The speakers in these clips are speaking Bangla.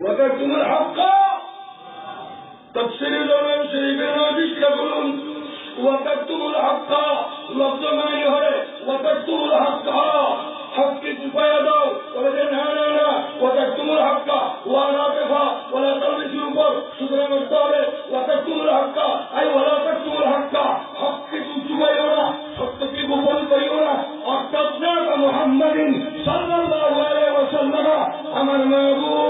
وتكتم الحق تفسير زمان شريفين حديث يقولون وتكتم الحق لفظ ما يهري وتكتم الحق حق كفاية داو ولا تنهانا وتكتم الحق ولا تفا ولا تلبس يوبر شكرا مستعبة وتكتم الحق أي ولا تكتم الحق حق كفاية حق كفاية أكتبناك محمد صلى الله عليه وسلم أمر ما يقول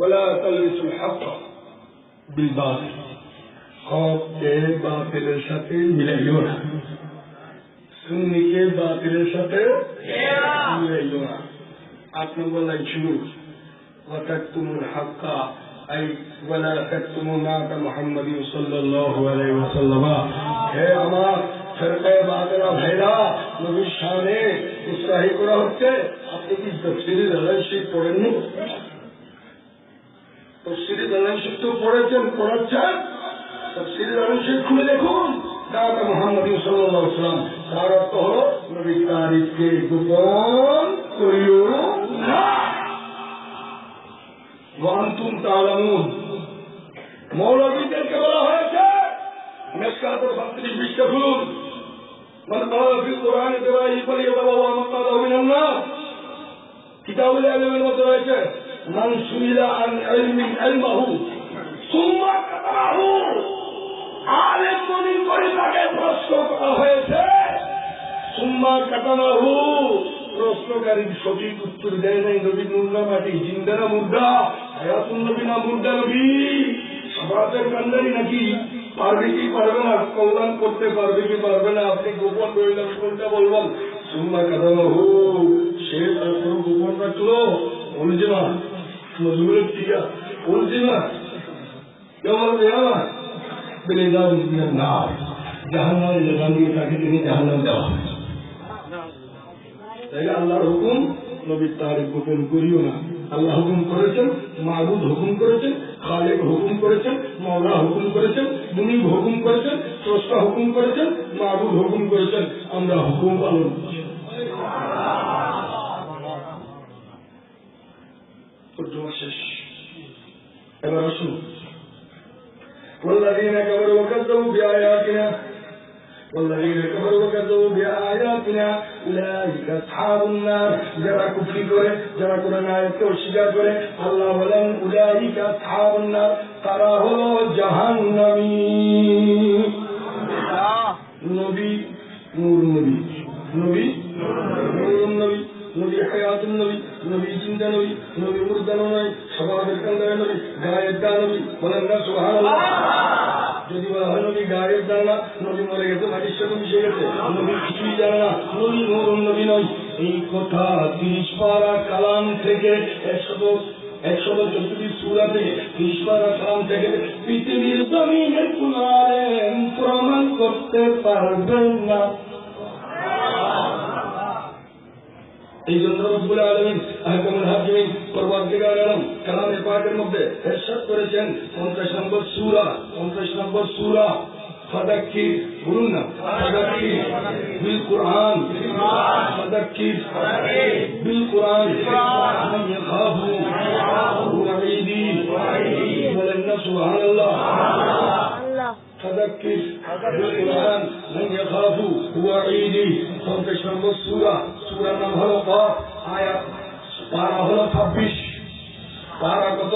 ولا تلبسوا الحق بالباطل হককে বাতিলের সাথে মিলাইও না সুন্নিকে বাতিলের সাথে মিলাইও না আট নম্বর লাইন শুরু وتكتم الحق أي ولا تكتموا نعت محمد صلى الله عليه وسلم হে আমার ফেরকে বাদরা ভাইরা নবীর সামনে উৎসাহী করা হচ্ছে আপনি কি তফসিরি রিলেশনশিপ পড়েননি তফসিরি রিলেশনশিপ তো পড়েছেন পড়াচ্ছেন তফসিরি রিলেশনশিপ খুলে দেখুন নাত মোহাম্মদ সাল্লাল্লাহু আলাইহি ওয়াসাল্লাম তার অর্থ হলো নবী তারিখকে গোপন করিও না ওয়ান্তুম তালামুন মৌলবীদেরকে বলা হয়েছে মেসকাত বত্রিশ বিশটা খুলুন من قال في القرآن برأيه فليتبوأ مقعده من النار كتاب العلم মধ্যে রয়েছে من سئل عن علم علمه ثم كتبه আলেম মনে করে তাকে প্রশ্ন করা হয়েছে সুম্মা কাটানাহু প্রশ্নকারী সঠিক উত্তর দেয় নাই নবী নুরনা মাটি জিন্দানা মুদ্রা হায়াতুন নবী না মুদ্রা নবী সমাজের কান্দারি নাকি পারবে কি পারবে না কল্যাণ করতে পারবে কি পারবে না আপনি গোপন রইলেন কোনটা বলবেন সুম্মা কাটানাহু সে তারপর গোপন রাখলো বলছে না নজরুলের টিকা বলছে না কেমন বেড়া বেড়ে যাও না দিয়ে তাকে তিনি জাহান্নাম দেওয়া হবে তাইলে আল্লাহর হুকুম নবীর তারিখ গোপন করিও না। আল্লাহ হুকুম করেছেন মাহবুদ হুকুম করেছেন, খালেক হুকুম করেছেন মৌলা হুকুম করেছেন, মুনিব হুকুম করেছেন, স্রষ্টা হুকুম করেছেন মাহবুদ হুকুম করেছেন। আমরা হুকুম পালন করছি তর্জমা শেষ এবার আসুন والذين كفروا وكذبوا بآياتنا والذين كفروا وكذبوا بآياتنا أولئك أصحاب النار যারা কুফরি করে যারা কোরআন আয়াতকে অস্বীকার করে আল্লাহ বলেন উলাইক আসহাবুন নার তারা হলো জাহান্নামী নবী নূর নবী নবী নূর নবী নবী হায়াতুন নবী নবী জিন্দা নবী নবী মুর্দা নবী একশত সুরাতে ঈশ্বর থেকে পৃথিবীর জমিনে কোন প্রমাণ করতে পারবেন না। এই জন্য আলমিন হাকিমিন কালামের পাঠের মধ্যে করেছেন, পঞ্চাশ নম্বর সুরা, পঞ্চাশ নম্বর সুরা। ফাদাক্কির বলুন না ফাদাক্কির বিল কুরআন ফাদাক্কির বিল কুরআন মান ইয়াখাফু ওয়াঈদি বলেন না সুবহানাল্লাহ فذكر بالقرآن من يخاف وعيدي পঞ্চাশ নম্বর সুরা সুরার নাম হলো কফ আয়া পারা হলো ছাব্বিশ পারা কত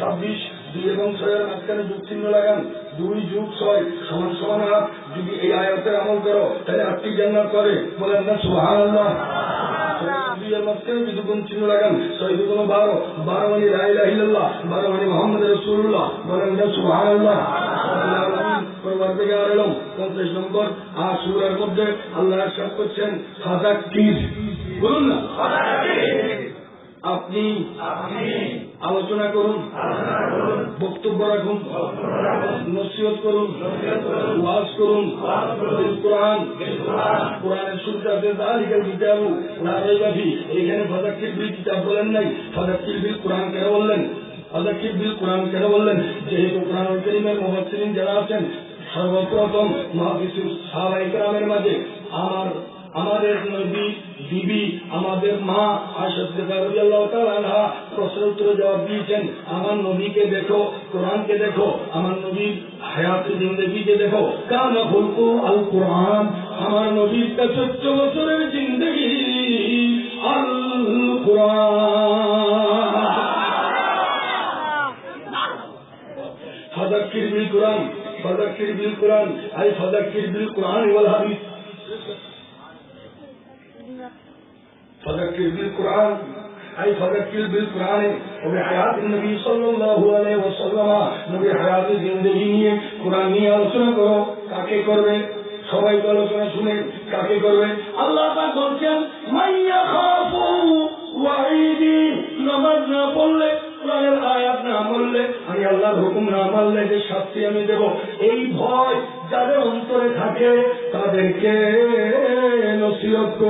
ছাব্বিশ দুই এবং ছয়ের মাঝখানে যুগ চিহ্ন লাগান দুই যুগ ছয় সমান সমান হাত যদি এই আয়াতের আমল করো তাহলে আটটি জান্নাত করে বলেন না সুবহানাল্লাহ। দুইয়ের মাঝখানে যদি কোন চিহ্ন লাগান ছয় দুগুণ বারো। বারো মানে বারো মানে মোহাম্মদ রসুল্লাহ বলেন না সুবহানাল্লাহ। পরবর্তীকার পঞ্চাশ নম্বর। আর সুরের মধ্যে আল্লাহ করছেন বলুন না। আপনি আলোচনা করুন, বক্তব্য রাখুন, নসিহত করুন, ওয়াজ করুন, কোরআন, কোরআনের সূত্র আছে তালিকার কিতাবু রাজাফি এখানে ফাদার বিল কিতাব বলেন নাই, ফাদার বিল কোরআন কেন বললেন? ফাদার বিল কোরআন কেন বললেন? যেহেতু কোরআন করিমের মোহাম্মদ সেলিম যারা আছেন, সর্বপ্রথম মহাবিশ্ব সাহাবাহিকরামের মাঝে আমার আমাদের নদী দিবি আমাদের মা প্রশ্ন উত্তর জবাব দিয়েছেন, আমার নদীকে দেখো, কোরআনকে দেখো, আমার নবীর হায়াত জিন্দগিকে দেখো। কারণ হলকো আল কোরআন আমার নদীর চোদ্দ বছরের জিন্দগি আল কোরআন ফাদাক্কির বিল কোরআন, ফাদাক্কির বিল কোরআন, আই ফাদাক্কির বিল কোরআন ওয়াল فذكر بالقرآن أي فذكر بالقرآن وبحياة النبي صلى الله عليه وسلم নবী হায়াত জিন্দগি নিয়ে কোরআন নিয়ে আলোচনা করো কাকে করবে সবাই তো আলোচনা শুনে কাকে করবে আল্লাহ পাক বলছেন মাইয়া খাফু ওয়াইদি নামাজ না আমি আল্লাহর হুকুম না মানলে যে শাস্তি আমি দেব, এই ভয় যাদের অন্তরে থাকে, তাদেরকে নসিহত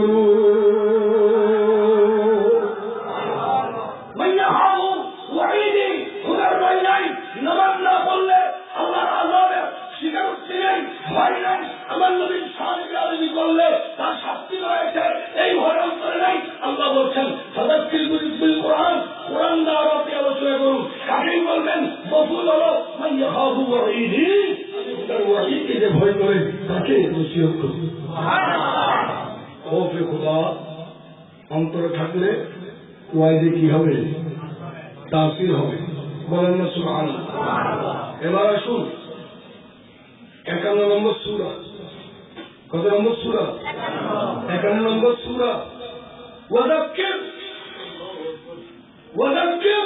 নাই আমার নবীর সামনে আলোচনা করলে তার শাস্তি রয়েছে এই ভয় অন্তরে নাই। আল্লাহ বলছেন ফাদাক্কির কোরআন কোরআন দ্বারা আলোচনা করুন কাকেই বলবেন মফুল হলো যে ভয় করে, তাকে অন্তরে থাকলে ওয়াইদে কি হবে? তাসির হবে। বলেন না সুবহান এবার আসুন, একান্ন নম্বর সুরা। কত নম্বর সুরা? একান্ন নম্বর সুরা। ওয়াদাক্কির ওয়াদাক্কির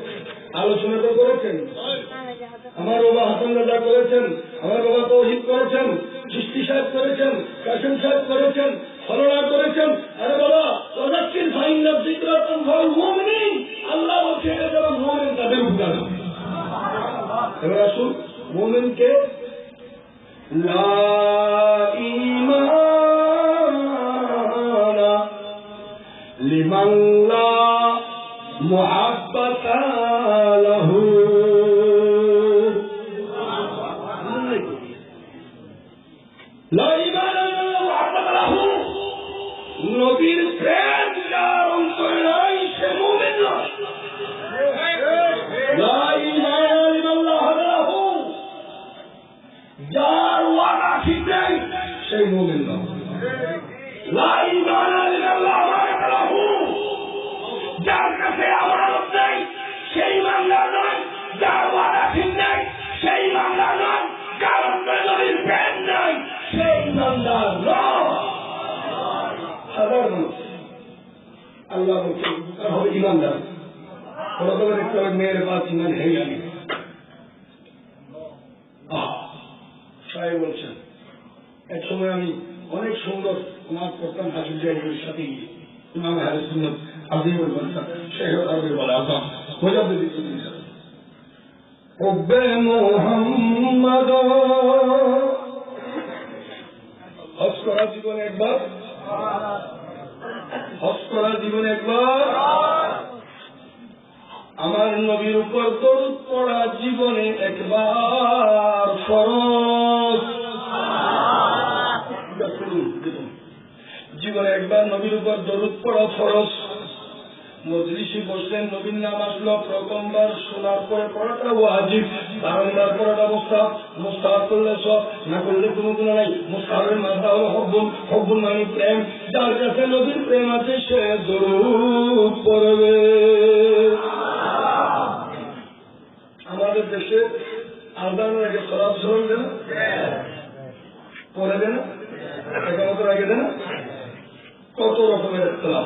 আলোচনা তো করেছেন। আমার বাবা হাসান রাজা করেছেন, আমার বাবা তৌহিদ করেছেন, সৃষ্টি সাহেব করেছেন কাসিম সাহেব করেছেন ফলনা করেছেন। আরে বাবা জিকরা তানফাউল মুমিনিন আল্লাহ বলছে এটা যারা মুমিন, তাদের উপকার এবার আসুন, মোমেনকে লিমান লা মুহাব্বাতা লাহু আল্লাহ উপকার হবে ইমানদার। তো দেখতে মেয়ের পাশ ইমান হয়ে গেল। বলছেন, এক সময় আমি অনেক সুন্দর আমার প্রথম হাসির জায়গার সাথে গিয়ে, ইমাম হারিস সুন্নত আজিমুল বাদশা শেখ আরবি বলে আসাম মুজাদ্দিদ ইবনে হুব্বে মুহাম্মদ। হজ জীবনে একবার। হজ করা জীবন একবার আমার নবীর উপর দরুদ পড়া জীবনে একবার ফরজ। জীবনে একবার নবীর উপর দরুদ পড়া ফরজ। মজলিসে বসলেন নবীন নাম আসলো প্রথমবার শোনার পরে পড়াটা ওয়াজিব। কারণ না পড়াটা মুস্তাহ মুস্তাহ করলে সব, না করলে কোনো কোনো নাই। মুস্তাহের মাথা হলো হব্বুল। হব্বুল মানে প্রেম। যার কাছে নবীর প্রেম আছে, সে দরুদ পড়বে। আমাদের দেশে আদানের আগে সরাব সরাব দেন। পরে দেন। এগারোটার আগে দেন। কত রকমের ইতলাফ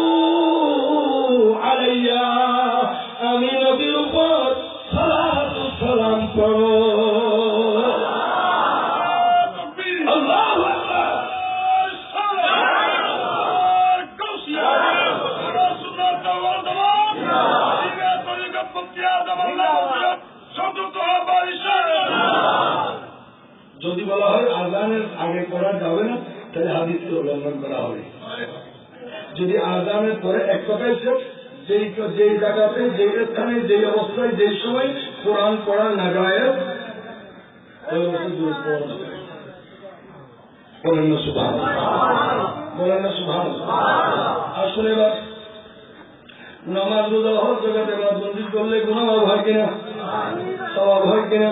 যাবে না, তাহলে হাদিসকে উল্লঙ্ঘন করা হবে। যদি আজানের পরে এক কথাই শেষ যেই যেই জায়গাতে, যেই স্থানে, যেই অবস্থায় সময় কোরআন পড়া না আসলে করলে গুণা হয় কিনা? স্বভাব হয় কিনা?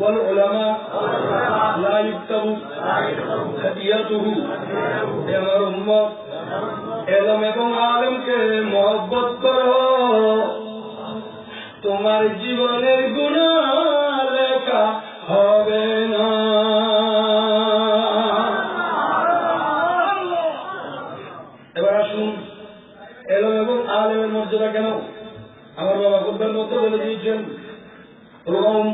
والعلماء لا يكتب خطيئته আমার উম্মত এলম এবং আলমকে মহব্বত করো তোমার জীবনের গুণা লেখা হবে না এবার আসুন এলম এবং আলেমের মর্যাদা কেন আমার বাবা কোথার মধ্যে বলে দিয়েছেন উন্নতি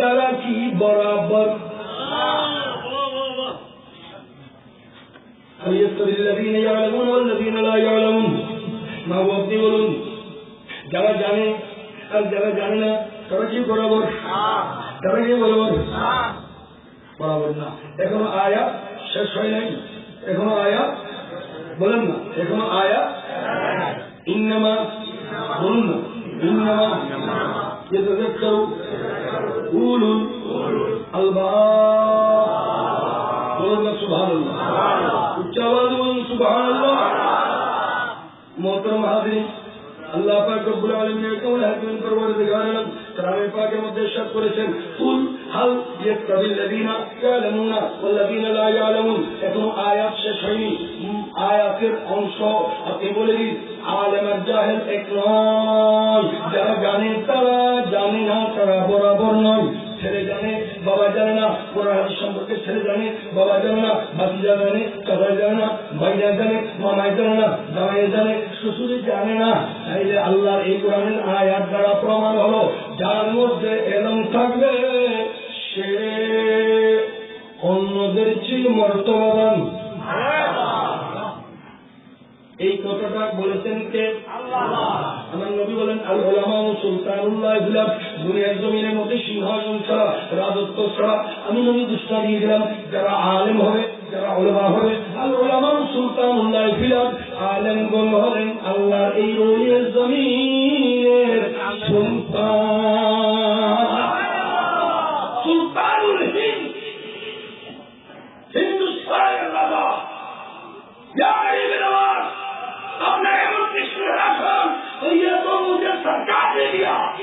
তারা কি বরাবর? যারা জানে আর যারা জানে না তারা কি বরাবর? তারা কি বরাবর? বরাবর না। এখনও আয়া শেষ হয় নাই। এখনও আয়া বলেন না। এখনও আয়া ইন্নামা বলুন না। ইন্নামা যে তাদের أولو الألباب বলুন সুবহান উচ্চ আওয়াজে বলুন সুবহান মোহতরম হাজির আল্লাহ পাক রব্বুল আলামিনের কওল হাকিম পরওয়ারদিগার আলম কালামে পাকের মধ্যে ইরশাদ করেছেন কুল হাল ইয়াস্তাবিল লাযিনা ইয়ালামুনা ওয়াল লাযিনা লা ইয়ালামুন এখন আয়াত শেষ হয়নি উম, আয়াতের অংশ আপনি বলে দিন আলেম আর জাহেল যারা জানে তারা জানে না, তারা বরাবর নয়। ছেলে জানে, বাবা জানে না, কোরআন হাদিস সম্পর্কে ছেলে জানে, বাবা জানে না, ভাতিজা জানে কাকা জানে না, ভাইরা জানে, মামাই জানে না, জামাই জানে শ্বশুরে জানে না। তাইলে আল্লাহর এই কোরআনের আয়াত দ্বারা প্রমাণ হলো, যার মধ্যে এলম থাকবে, সে অন্যদের চেয়ে মর্তবান। এই কথাটা বলেছেন কে? আমার নবী বলেন আল ওলামা ও সুলতানুল্লাহ গুলাম দুনিয়ার জমিনের মধ্যে সিংহাসন ছাড়া রাজত্ব ছাড়া আমি নবী দুষ্টা দিয়ে দিলাম যারা আলেম হবে যারা ওলামা হবে আল ওলামা ও সুলতানুল্লাহ গুলাম আলেমগণ হলেন আল্লাহ এই রইয়ের জমিনের সুলতান। সুলতানুল হিন্দ। হিন্দুস্তানের রাজা। really are.